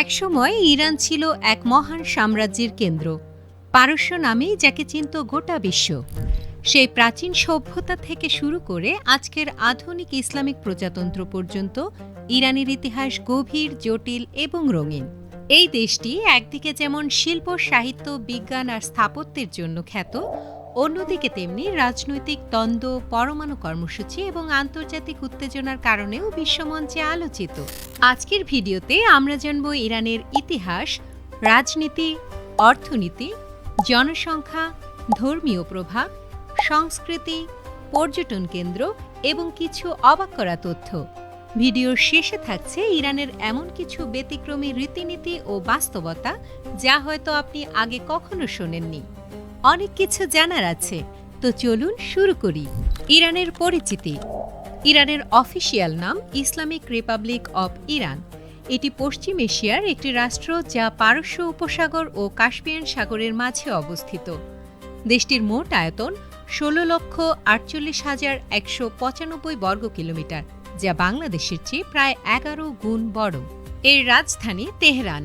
একসময় ইরান ছিল এক মহান সাম্রাজ্যের কেন্দ্র। পারস্য নামেই যাকে চিনত গোটা বিশ্ব। সেই প্রাচীন সভ্যতা থেকে শুরু করে আজকের আধুনিক ইসলামিক প্রজাতন্ত্র পর্যন্ত ইরানের ইতিহাস গভীর, জটিল এবং রঙিন। এই দেশটি একদিকে যেমন শিল্প, সাহিত্য, বিজ্ঞান আর স্থাপত্যের জন্য খ্যাত অন্যদিকে তেমনি রাজনৈতিক দ্বন্দ্ব, পরমাণু কর্মসূচি এবং আন্তর্জাতিক উত্তেজনার কারণেও বিশ্বমঞ্চে আলোচিত। আজকের ভিডিওতে আমরা জানব ইরানের ইতিহাস, রাজনীতি, অর্থনীতি, জনসংখ্যা, ধর্মীয় প্রভাব, সংস্কৃতি, পর্যটন কেন্দ্র এবং কিছু অবাক করা তথ্য। ভিডিওর শেষে থাকছে ইরানের এমন কিছু ব্যতিক্রমী রীতিনীতি ও বাস্তবতা যা হয়তো আপনি আগে কখনো শোনেননি। অনেক কিছু জানার আছে। তো চলুন শুরু করি। ইরানের পরিচিতি। ইরানের অফিসিয়াল নাম ইসলামিক রিপাবলিক অব ইরান। এটি পশ্চিম এশিয়ার একটি রাষ্ট্র যা পারস্য উপসাগর ও কাস্পিয়ান সাগরের মাঝে অবস্থিত। দেশটির মোট আয়তন ষোলো লক্ষ আটচল্লিশ হাজার একশো পঁচানব্বই বর্গ কিলোমিটার, যা বাংলাদেশের চেয়ে প্রায় এগারো গুণ বড়। এর রাজধানী তেহরান।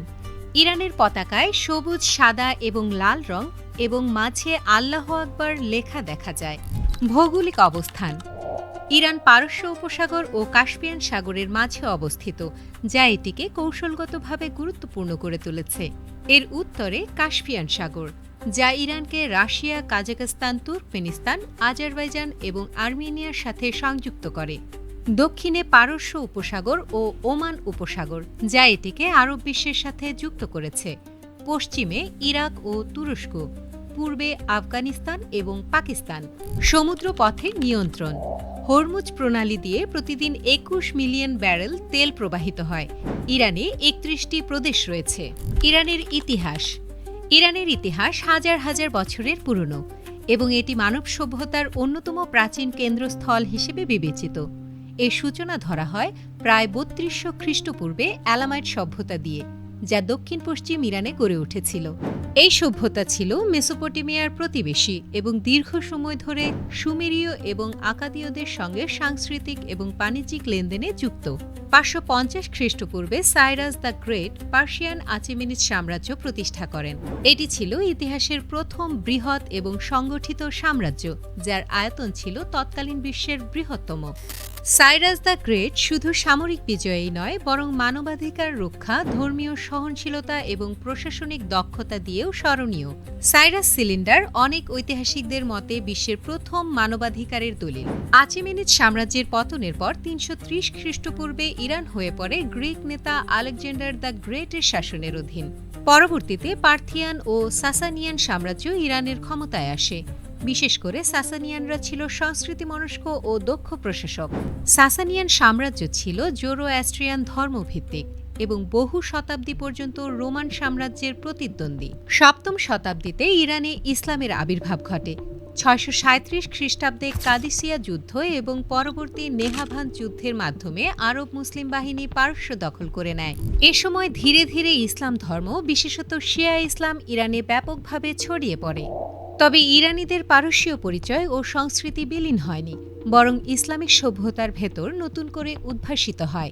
ইরানের পতাকায় সবুজ, সাদা এবং লাল রং এবং মাঝে আল্লাহ আকবর লেখা দেখা যায়। ভৌগোলিক অবস্থান। ইরান পারস্য উপসাগর ও কাস্পিয়ান সাগরের মাঝে অবস্থিত, যা এটিকে কৌশলগতভাবে গুরুত্বপূর্ণ করে তুলেছে। এর উত্তরে কাস্পিয়ান সাগর, যা ইরানকে রাশিয়া কাজাকস্তান তুর্কমেনিস্তান, আজারবাইজান এবং আর্মেনিয়ার সাথে সংযুক্ত করে। দক্ষিণে পারস্য উপসাগর ও ওমান উপসাগর, যা এটিকে আরব বিশ্বের সাথে যুক্ত করেছে। পশ্চিমে ইরাক ও তুরস্ক। পূর্বে আফগানিস্তান এবং পাকিস্তান। সমুদ্র পথের নিয়ন্ত্রণ। হরমুজ প্রণালী দিয়ে প্রতিদিন একুশ মিলিয়ন ব্যারেল তেল প্রবাহিত হয়। ইরানে একত্রিশটি প্রদেশ রয়েছে। ইরানের ইতিহাস। ইরানের ইতিহাস হাজার হাজার বছরের পুরনো এবং এটি মানব সভ্যতার অন্যতম প্রাচীন কেন্দ্রস্থল হিসেবে বিবেচিত। এর সূচনা ধরা হয় প্রায় বত্রিশশো খ্রিস্টপূর্বে অ্যালামাইট সভ্যতা দিয়ে। যা দক্ষিণ পশ্চিম ইরানে গড়ে উঠেছিল। এই সভ্যতা ছিল মেসোপটেমিয়ার প্রতিবেশী এবং দীর্ঘ সময় ধরে সুমেরীয় এবং আকাদীয়দের সঙ্গে সাংস্কৃতিক এবং বাণিজ্যিক লেনদেনে যুক্ত। পাঁচশো পঞ্চাশ খ্রিস্টপূর্বে Cyrus the great Persian Achaemenid সাম্রাজ্য প্রতিষ্ঠা করেন। এটি ছিল ইতিহাসের প্রথম বৃহৎ এবং সংগঠিত সাম্রাজ্য, যার আয়তন ছিল তৎকালীন বিশ্বের বৃহত্তম। সাইরাস দ্য গ্রেট শুধু সামরিক বিজয়ই নয়, বরং মানবাধিকার রক্ষা, ধর্মীয় সহনশীলতা এবং প্রশাসনিক দক্ষতা দিয়েও স্মরণীয়। সাইরাস সিলিন্ডার অনেক ঐতিহাসিকদের মতে বিশ্বের প্রথম মানবাধিকারের দলিল। আচেমেনিদ সাম্রাজ্যের পতনের পর তিনশো ত্রিশ খ্রিস্টপূর্বে ইরান হয়ে পড়ে গ্রিক নেতা আলেকজান্ডার দ্য গ্রেটের শাসনের অধীন। পরবর্তীতে পার্থিয়ান ও সাসানিয়ান সাম্রাজ্য ইরানের ক্ষমতায় আসে। বিশেষ করে সাসানিয়ানরা ছিল সংস্কৃতি মনস্ক ও দক্ষ প্রশাসক। সাসানিয়ান সাম্রাজ্য ছিল জোরো অ্যাস্ট্রিয়ান ধর্মভিত্তিক এবং বহু শতাব্দী পর্যন্ত রোমান সাম্রাজ্যের প্রতিদ্বন্দ্বী। সপ্তম শতাব্দীতে ইরানে ইসলামের আবির্ভাব ঘটে। ছয়শো সাঁত্রিশ খ্রিস্টাব্দে কাদিসিয়া যুদ্ধ এবং পরবর্তী নেহাভান যুদ্ধের মাধ্যমে আরব মুসলিম বাহিনী পারস্য দখল করে নেয়। এ সময় ধীরে ধীরে ইসলাম ধর্ম, বিশেষত শিয়া ইসলাম, ইরানে ব্যাপকভাবে ছড়িয়ে পড়ে। তবে ইরানিদের পারস্যীয় পরিচয় ও সংস্কৃতি বিলীন হয়নি, বরং ইসলামিক সভ্যতার ভেতর নতুন করে উদ্ভাসিত হয়।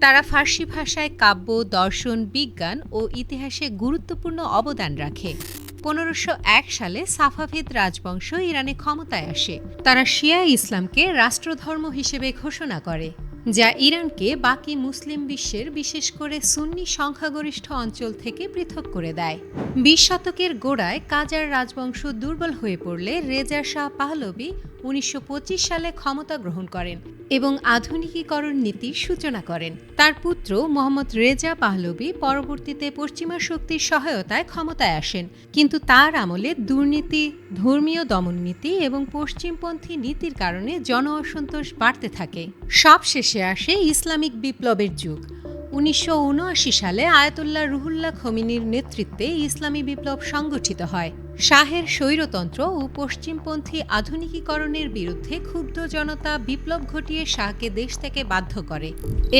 তারা ফার্সি ভাষায় কাব্য, দর্শন, বিজ্ঞান ও ইতিহাসে গুরুত্বপূর্ণ অবদান রাখে। পনেরোশো এক সালে সাফাভিদ রাজবংশ ইরানে ক্ষমতায় আসে। তারা শিয়া ইসলামকে রাষ্ট্রধর্ম হিসেবে ঘোষণা করে। যা ইরানকে বাকি মুসলিম বিশ্বের, বিশেষ করে সুন্নি সংখ্যাগরিষ্ঠ অঞ্চল থেকে পৃথক করে দেয়। বিশ শতকের গোড়ায় কাজার রাজবংশ দুর্বল হয়ে পড়লে রেজা শাহ পাহলবি উনিশশো পঁচিশ সালে ক্ষমতা গ্রহণ করেন এবং আধুনিকীকরণ নীতির সূচনা করেন। তার পুত্র মোহাম্মদ রেজা পাহলবি পরবর্তীতে পশ্চিমা শক্তির সহায়তায় ক্ষমতায় আসেন। কিন্তু তার আমলে দুর্নীতি, ধর্মীয় দমননীতি এবং পশ্চিমপন্থী নীতির কারণে জন অসন্তোষ বাড়তে থাকে। সবশেষে আসে ইসলামিক বিপ্লবের যুগ। উনিশশো উনআশি সালে আয়াতুল্লাহ রুহুল্লাহ খমিনির নেতৃত্বে ইসলামী বিপ্লব সংগঠিত হয়। শাহের স্বৈরতন্ত্র ও পশ্চিমপন্থী আধুনিকীকরণের বিরুদ্ধে ক্ষুব্ধ জনতা বিপ্লব ঘটিয়ে শাহকে দেশ থেকে বাধ্য করে।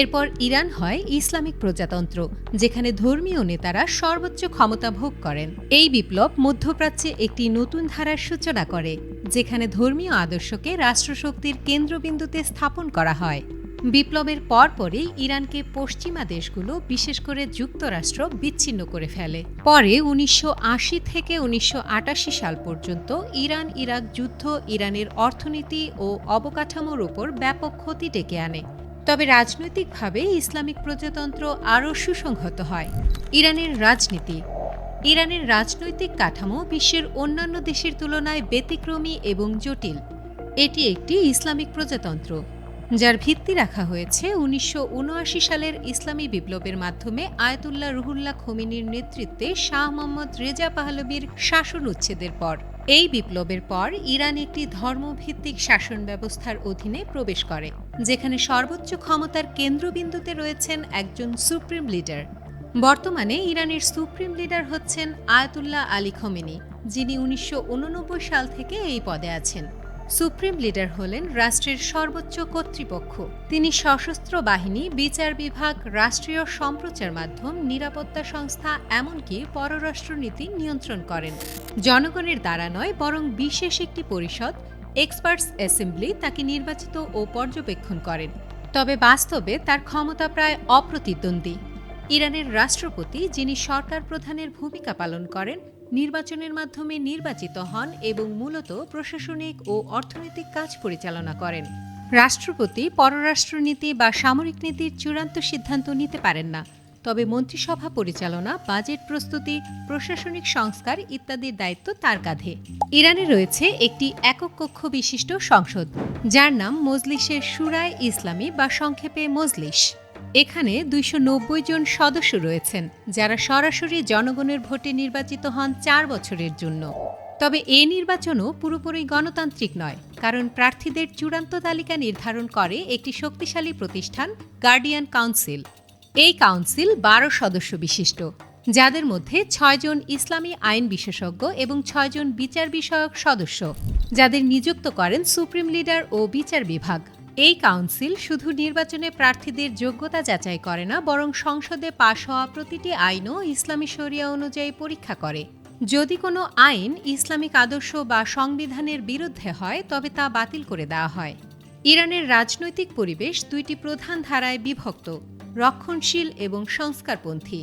এরপর ইরান হয় ইসলামিক প্রজাতন্ত্র, যেখানে ধর্মীয় নেতারা সর্বোচ্চ ক্ষমতা ভোগ করেন। এই বিপ্লব মধ্যপ্রাচ্যে একটি নতুন ধারার সূচনা করে, যেখানে ধর্মীয় আদর্শকে রাষ্ট্রশক্তির কেন্দ্রবিন্দুতে স্থাপন করা হয়। বিপ্লবের পরপরই ইরানকে পশ্চিমা দেশগুলো, বিশেষ করে যুক্তরাষ্ট্র, বিচ্ছিন্ন করে ফেলে। পরে উনিশশো আশি থেকে উনিশশো আটাশি সাল পর্যন্ত ইরান, ইরাক যুদ্ধ ইরানের অর্থনীতি ও অবকাঠামোর উপর ব্যাপক ক্ষতি ডেকে আনে। তবে রাজনৈতিকভাবে ইসলামিক প্রজাতন্ত্র আরও সুসংহত হয়। ইরানের রাজনীতি। ইরানের রাজনৈতিক কাঠামো বিশ্বের অন্যান্য দেশের তুলনায় ব্যতিক্রমী এবং জটিল। এটি একটি ইসলামিক প্রজাতন্ত্র। যার ভিত্তি রাখা হয়েছে উনিশশো উনআশি সালের ইসলামী বিপ্লবের মাধ্যমে আয়তুল্লাহ রুহুল্লাহ খোমিনির নেতৃত্বে শাহ মোহাম্মদ রেজা পাহলবির শাসন উচ্ছেদের পর। এই বিপ্লবের পর ইরান একটি ধর্মভিত্তিক শাসন ব্যবস্থার অধীনে প্রবেশ করে, যেখানে সর্বোচ্চ ক্ষমতার কেন্দ্রবিন্দুতে রয়েছেন একজন সুপ্রিম লিডার। বর্তমানে ইরানের সুপ্রিম লিডার হচ্ছেন আয়াতুল্লাহ আলী খমেনি, যিনি উনিশশো উননব্বই সাল থেকে এই পদে আছেন। সুপ্রিম লিডার হলেন রাষ্ট্রের সর্বোচ্চ কর্তৃপক্ষ। তিনি সশস্ত্র বাহিনী, বিচার বিভাগ, রাষ্ট্রীয় সম্প্রচার মাধ্যম, নিরাপত্তা সংস্থা, এমনকি পররাষ্ট্রনীতি নিয়ন্ত্রণ করেন। জনগণের দ্বারা নয়, বরং বিশেষ একটি পরিষদ, এক্সপার্টস অ্যাসেম্বলি, তাকে নির্বাচিত ও পর্যবেক্ষণ করেন। তবে বাস্তবে তার ক্ষমতা প্রায় অপ্রতিদ্বন্দ্বী। ইরানের রাষ্ট্রপতি, যিনি সরকার প্রধানের ভূমিকা পালন করেন, নির্বাচনের মাধ্যমে নির্বাচিত হন এবং মূলত প্রশাসনিক ও অর্থনৈতিক কাজ পরিচালনা করেন। রাষ্ট্রপতি পররাষ্ট্রনীতি বা সামরিক নীতির চূড়ান্ত সিদ্ধান্ত নিতে পারেন না। তবে মন্ত্রিসভা পরিচালনা, বাজেট প্রস্তুতি, প্রশাসনিক সংস্কার ইত্যাদির দায়িত্ব তার কাঁধে। ইরানে রয়েছে একটি একক কক্ষ বিশিষ্ট সংসদ, যার নাম মজলিসের সুরায় ইসলামী বা সংক্ষেপে মজলিস। এখানে দুইশো নব্বই জন সদস্য রয়েছেন, যারা সরাসরি জনগণের ভোটে নির্বাচিত হন চার বছরের জন্য। তবে এ নির্বাচনও পুরোপুরি গণতান্ত্রিক নয়, কারণ প্রার্থীদের চূড়ান্ত তালিকা নির্ধারণ করে একটি শক্তিশালী প্রতিষ্ঠান, গার্ডিয়ান কাউন্সিল। এই কাউন্সিল বারো সদস্য বিশিষ্ট, যাদের মধ্যে ছয়জন ইসলামী আইন বিশেষজ্ঞ এবং ছয়জন বিচার বিষয়ক সদস্য, যাদের নিযুক্ত করেন সুপ্রিম লিডার ও বিচার বিভাগ। এই কাউন্সিল শুধু নির্বাচনে প্রার্থীদের যোগ্যতা যাচাই করে না, বরং সংসদে পাশ হওয়া প্রতিটি আইনও ইসলামী শরিয়া অনুযায়ী পরীক্ষা করে। যদি কোনো আইন ইসলামিক আদর্শ বা সংবিধানের বিরুদ্ধে হয়, তবে তা বাতিল করে দেওয়া হয়। ইরানের রাজনৈতিক পরিবেশ দুইটি প্রধান ধারায় বিভক্ত, রক্ষণশীল এবং সংস্কারপন্থী।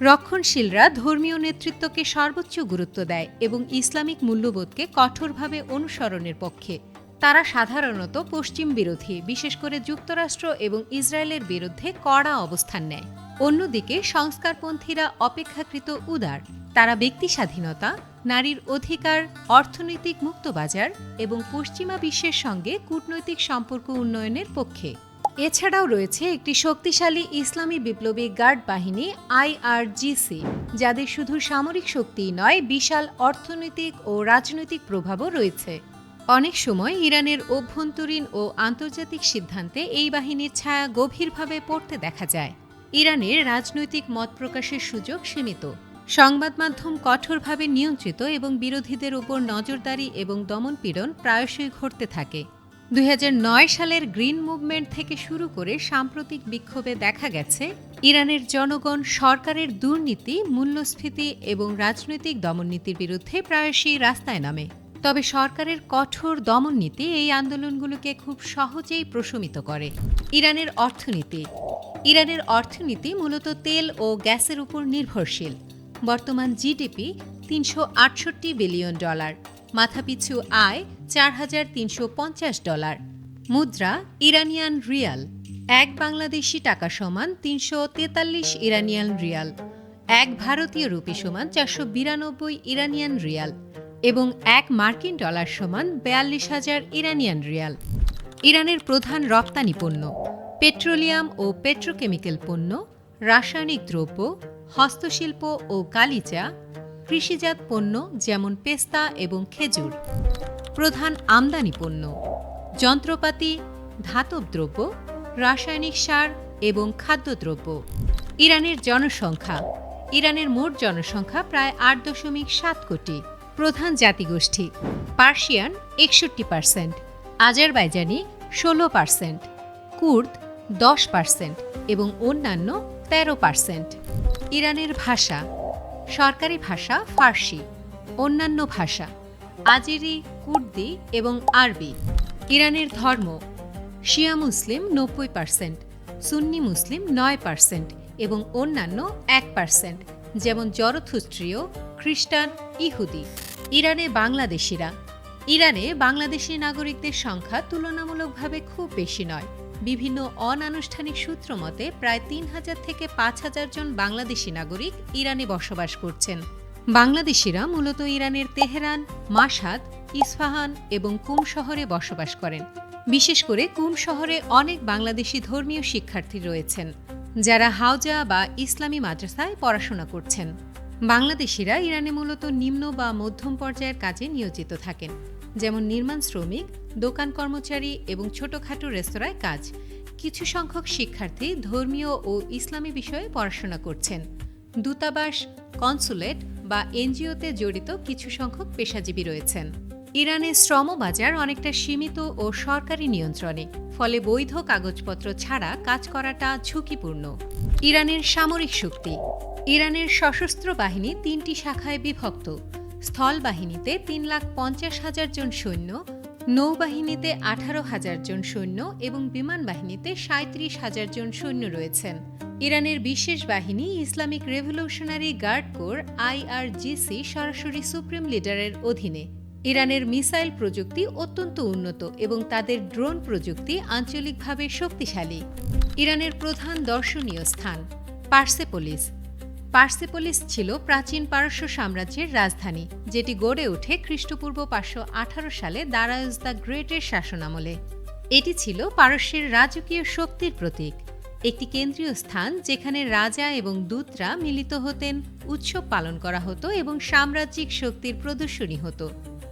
রক্ষণশীলরা ধর্মীয় নেতৃত্বকে সর্বোচ্চ গুরুত্ব দেয় এবং ইসলামিক মূল্যবোধকে কঠোরভাবে অনুসরণের পক্ষে তারা সাধারণত পশ্চিম বিরোধী, বিশেষ করে যুক্তরাষ্ট্র এবং ইসরায়েলের বিরুদ্ধে কড়া অবস্থান নেয়। অন্যদিকে সংস্কারপন্থীরা অপেক্ষাকৃত উদার। তারা ব্যক্তি স্বাধীনতা, নারীর অধিকার, অর্থনৈতিক মুক্তবাজার এবং পশ্চিমা বিশ্বের সঙ্গে কূটনৈতিক সম্পর্ক উন্নয়নের পক্ষে। এছাড়াও রয়েছে একটি শক্তিশালী ইসলামী বিপ্লবী গার্ড বাহিনী আইআরজিসি, যাদের শুধু সামরিক শক্তিই নয়, বিশাল অর্থনৈতিক ও রাজনৈতিক প্রভাবও রয়েছে। অনেক সময় ইরানের অভ্যন্তরীণ ও আন্তর্জাতিক সিদ্ধান্তে এই বাহিনীর ছায়া গভীরভাবে পড়তে দেখা যায়। ইরানের রাজনৈতিক মত প্রকাশের সুযোগ সীমিত। সংবাদ মাধ্যম কঠোরভাবে নিয়ন্ত্রিত এবং বিরোধীদের উপর নজরদারি এবং দমনপীড়ন প্রায়শই ঘটতে থাকে। দুই হাজার নয় সালের গ্রিন মুভমেন্ট থেকে শুরু করে সাম্প্রতিক বিক্ষোভে দেখা গেছে, ইরানের জনগণ সরকারের দুর্নীতি, মূল্যস্ফীতি এবং রাজনৈতিক দমননীতির বিরুদ্ধে প্রায়শই রাস্তায় নামে। তবে সরকারের কঠোর দমন নীতি এই আন্দোলনগুলোকে খুব সহজেই প্রশমিত করে। ইরানের অর্থনীতি। ইরানের অর্থনীতি মূলত তেল ও গ্যাসের উপর নির্ভরশীল। বর্তমান জিডিপি তিনশো আটষট্টি বিলিয়ন ডলার, মাথাপিছু আয় চার হাজার তিনশো পঞ্চাশ ডলার, মুদ্রা ইরানিয়ান রিয়াল, এক বাংলাদেশি টাকা সমান তিনশো তেতাল্লিশ ইরানিয়ান রিয়াল, এক ভারতীয় রুপি সমান চারশো বিরানব্বই ইরানিয়ান রিয়াল। এবং এক মার্কিন ডলার সমান বেয়াল্লিশ হাজার ইরানিয়ান রিয়াল। ইরানের প্রধান রপ্তানি পণ্য, পেট্রোলিয়াম ও পেট্রোকেমিক্যাল পণ্য, রাসায়নিক দ্রব্য, হস্তশিল্প ও কালিচা, কৃষিজাত পণ্য যেমন পেস্তা এবং খেজুর। প্রধান আমদানি পণ্য, যন্ত্রপাতি, ধাতব দ্রব্য, রাসায়নিক সার এবং খাদ্যদ্রব্য। ইরানের জনসংখ্যা, ইরানের মোট জনসংখ্যা প্রায় আট দশমিক সাত কোটি। প্রধান জাতিগোষ্ঠী, পার্সিয়ান একষট্টি পার্সেন্ট আজারবাইজানি ষোলো পার্সেন্ট কুর্দ দশ পার্সেন্ট এবং অন্যান্য তেরো পার্সেন্ট ইরানের ভাষা, সরকারি ভাষা ফার্সি, অন্যান্য ভাষা, আজেরি, কুর্দি এবং আরবি। ইরানের ধর্ম, শিয়া মুসলিম নব্বই পার্সেন্ট সুন্নি মুসলিম নয় পার্সেন্ট এবং অন্যান্য এক পার্সেন্ট যেমন জরথুস্ট্রীয় খ্রিস্টান, ইহুদি, ইরানে বাংলাদেশিরা। ইরানে বাংলাদেশি নাগরিকদের সংখ্যা তুলনামূলকভাবে খুব বেশি নয়। বিভিন্ন অনানুষ্ঠানিক সূত্র মতে প্রায় তিন হাজার থেকে পাঁচ হাজার জন বাংলাদেশি নাগরিক ইরানে বসবাস করছেন। বাংলাদেশিরা মূলত ইরানের তেহরান মাসাদ ইস্ফাহান এবং কুম শহরে বসবাস করেন। বিশেষ করে কুম শহরে অনেক বাংলাদেশি ধর্মীয় শিক্ষার্থী রয়েছেন, যারা হাওজা বা ইসলামী মাদ্রাসায় পড়াশোনা করছেন। বাংলাদেশিরা ইরানে মূলত নিম্ন বা মধ্যম পর্যায়ের কাজে নিয়োজিত থাকেন, যেমন নির্মাণ শ্রমিক, দোকান কর্মচারী এবং ছোটখাটো রেস্তোরাঁয় কাজ। কিছু সংখ্যক শিক্ষার্থী ধর্মীয় ও ইসলামী বিষয়ে পড়াশোনা করছেন। দূতাবাস, কনসুলেট বা এনজিওতে জড়িত কিছু সংখ্যক পেশাজীবী রয়েছেন। ইরানের শ্রম বাজার অনেকটা সীমিত ও সরকারি নিয়ন্ত্রণে, ফলে বৈধ কাগজপত্র ছাড়া কাজ করাটা ঝুঁকিপূর্ণ। ইরানের সামরিক শক্তি ইরানের সশস্ত্র বাহিনী তিনটি শাখায় বিভক্ত। স্থল বাহিনীতে তিন লাখ পঞ্চাশ হাজার জন সৈন্য, নৌবাহিনীতে আঠারো হাজার জন সৈন্য এবং বিমান বাহিনীতে সাঁত্রিশ হাজার জন সৈন্য রয়েছেন। ইরানের বিশেষ বাহিনী Islamic revolutionary guard corps IRGC সরাসরি সুপ্রিম লিডারের অধীনে। ইরানের মিসাইল প্রযুক্তি অত্যন্ত উন্নত এবং তাদের ড্রোন প্রযুক্তি আঞ্চলিকভাবে শক্তিশালী। ইরানের প্রধান দর্শনীয় স্থান পার্সেপোলিস। পার্সেপোলিস ছিল প্রাচীন পারস্য সাম্রাজ্যের রাজধানী, যেটি গড়ে ওঠে খ্রিস্টপূর্ব পাঁচশো আঠারো সালে দারায়ুজ দ্য গ্রেটের শাসনামলে। এটি ছিল পারস্যের রাজকীয় শক্তির প্রতীক, একটি কেন্দ্রীয় স্থান যেখানে রাজা এবং দূতরা মিলিত হতেন, উৎসব পালন করা হতো এবং সাম্রাজ্যিক শক্তির প্রদর্শনী হতো।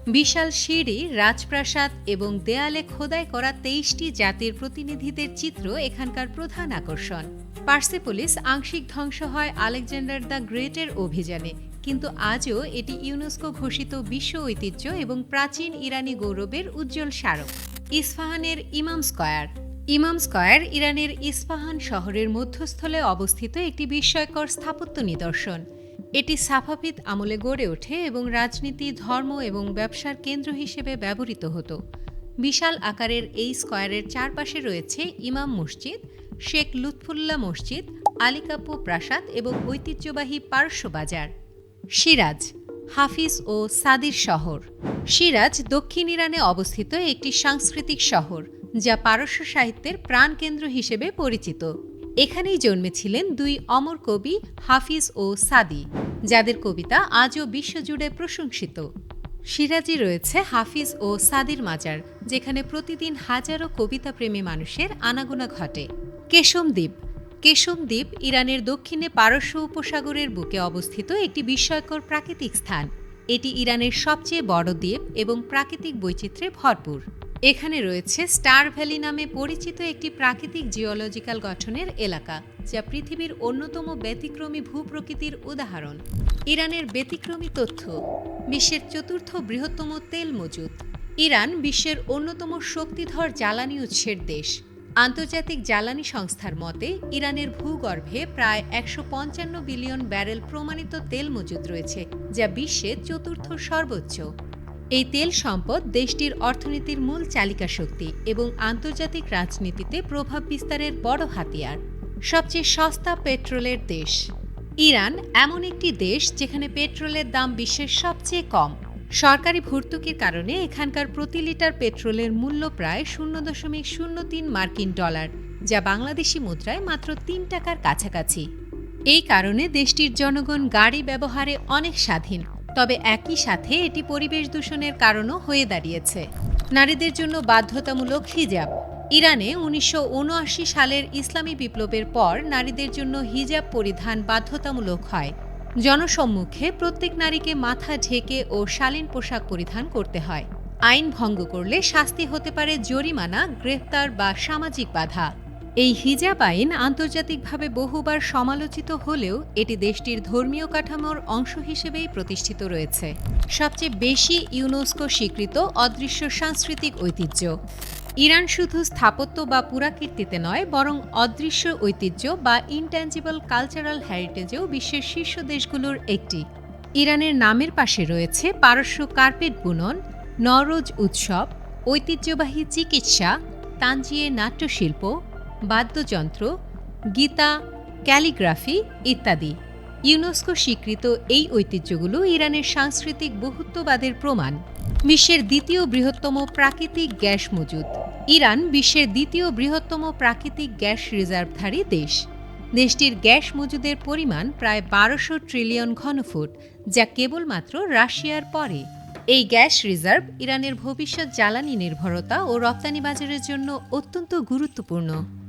বিশাল সিঁড়ি, রাজপ্রাসাদ এবং দেয়ালে খোদাই করা তেইশটি জাতির প্রতিনিধিদের চিত্র এখানকার প্রধান আকর্ষণ। পার্সেপোলিস আংশিক ধ্বংস হয় আলেকজান্ডার দ্য গ্রেটের অভিযানে, কিন্তু আজও এটি ইউনেস্কো ঘোষিত বিশ্ব ঐতিহ্য এবং প্রাচীন ইরানি গৌরবের উজ্জ্বল স্মারক। ইস্ফাহানের ইমাম স্কয়ার। ইমাম স্কয়ার ইরানের ইস্ফাহান শহরের মধ্যস্থলে অবস্থিত একটি বিস্ময়কর স্থাপত্য নিদর্শন। এটি সাফাভিদ আমলে গড়ে ওঠে এবং রাজনীতি, ধর্ম এবং ব্যবসার কেন্দ্র হিসেবে ব্যবহৃত হতো। বিশাল আকারের এই স্কয়ারের চারপাশে রয়েছে ইমাম মসজিদ, শেখ লুৎফুল্লাহ মসজিদ, আলিকাপু প্রাসাদ এবং ঐতিহ্যবাহী পারস্য বাজার। সিরাজ, হাফিজ ও সাদির শহর। সিরাজ দক্ষিণ ইরানে অবস্থিত একটি সাংস্কৃতিক শহর, যা পারস্য সাহিত্যের প্রাণকেন্দ্র হিসেবে পরিচিত। এখানেই জন্মেছিলেন দুই অমর কবি হাফিজ ও সাদি, যাদের কবিতা আজও বিশ্বজুড়ে প্রশংসিত। সিরাজি রয়েছে হাফিজ ও সাদির মাজার, যেখানে প্রতিদিন হাজারো কবিতাপ্রেমী মানুষের আনাগোনা ঘটে। কেশম দ্বীপ কেশম দ্বীপ ইরানের দক্ষিণে পারস্য উপসাগরের বুকে অবস্থিত একটি বিস্ময়কর প্রাকৃতিক স্থান। এটি ইরানের সবচেয়ে বড় দ্বীপ এবং প্রাকৃতিক বৈচিত্র্যে ভরপুর। এখানে রয়েছে স্টার ভ্যালি নামে পরিচিত একটি প্রাকৃতিক জিওলজিক্যাল গঠনের এলাকা, যা পৃথিবীর অন্যতম ব্যতিক্রমী ভূপ্রকৃতির উদাহরণ। ইরানের ব্যতিক্রমী তথ্য, বিশ্বের চতুর্থ বৃহত্তম তেল মজুদ। ইরান বিশ্বের অন্যতম শক্তিধর জ্বালানি উৎসের দেশ। আন্তর্জাতিক জ্বালানি সংস্থার মতে, ইরানের ভূগর্ভে প্রায় একশো পঞ্চান্ন বিলিয়ন ব্যারেল প্রমাণিত তেল মজুদ রয়েছে, যা বিশ্বের চতুর্থ সর্বোচ্চ। এই তেল সম্পদ দেশটির অর্থনীতির মূল চালিকা শক্তি এবং আন্তর্জাতিক রাজনীতিতে প্রভাব বিস্তারের বড় হাতিয়ার, সবচেয়ে সস্তা পেট্রোলের দেশ। ইরান এমন একটি দেশ যেখানে পেট্রোলের দাম বিশ্বের সবচেয়ে কম। সরকারি ভর্তুকির কারণে এখানকার প্রতি লিটার পেট্রোলের মূল্য প্রায় শূন্য দশমিক শূন্য তিন মার্কিন ডলার, যা বাংলাদেশি মুদ্রায় মাত্র তিন টাকার কাছাকাছি। এই কারণে দেশটির জনগণ গাড়ি ব্যবহারে অনেক স্বাধীন তবে একই সাথে এটি পরিবেশ দূষণের কারণও হয়ে দাঁড়িয়েছে। নারীদের জন্য বাধ্যতামূলক হিজাব। ইরানে উনিশশো উনআশি সালের ইসলামী বিপ্লবের পর নারীদের জন্য হিজাব পরিধান বাধ্যতামূলক হয়। জনসম্মুখে প্রত্যেক নারীকে মাথা ঢেকে ও শালীন পোশাক পরিধান করতে হয়। আইন ভঙ্গ করলে শাস্তি হতে পারে জরিমানা, গ্রেফতার বা সামাজিক বাধা। এই হিজাব আইন আন্তর্জাতিকভাবে বহুবার সমালোচিত হলেও এটি দেশটির ধর্মীয় কাঠামোর অংশ হিসেবেই প্রতিষ্ঠিত রয়েছে। সবচেয়ে বেশি ইউনেস্কো স্বীকৃত অদৃশ্য সাংস্কৃতিক ঐতিহ্য। ইরান শুধু স্থাপত্য বা পুরাকীর্তিতে নয়, বরং অদৃশ্য ঐতিহ্য বা ইনট্যাঞ্জিবল কালচারাল হ্যারিটেজেও বিশ্বের শীর্ষ দেশগুলোর একটি। ইরানের নামের পাশে রয়েছে পারস্য কার্পেট বুনন নরোজ উৎসব, ঐতিহ্যবাহী চিকিৎসা, তানজিয়ে নাট্যশিল্প বাদ্যযন্ত্র, গীতা, ক্যালিগ্রাফি ইত্যাদি। ইউনেস্কো স্বীকৃত এই ঐতিহ্যগুলো ইরানের সাংস্কৃতিক বহুত্ববাদের প্রমাণ। বিশ্বের দ্বিতীয় বৃহত্তম প্রাকৃতিক গ্যাস মজুদ। ইরান বিশ্বের দ্বিতীয় বৃহত্তম প্রাকৃতিক গ্যাস রিজার্ভধারী দেশ। দেশটির গ্যাস মজুদের পরিমাণ প্রায় বারোশো ট্রিলিয়ন ঘনফুট, যা কেবলমাত্র রাশিয়ার পরে। এই গ্যাস রিজার্ভ ইরানের ভবিষ্যৎ জ্বালানি নির্ভরতা ও রপ্তানি বাজারের জন্য অত্যন্ত গুরুত্বপূর্ণ।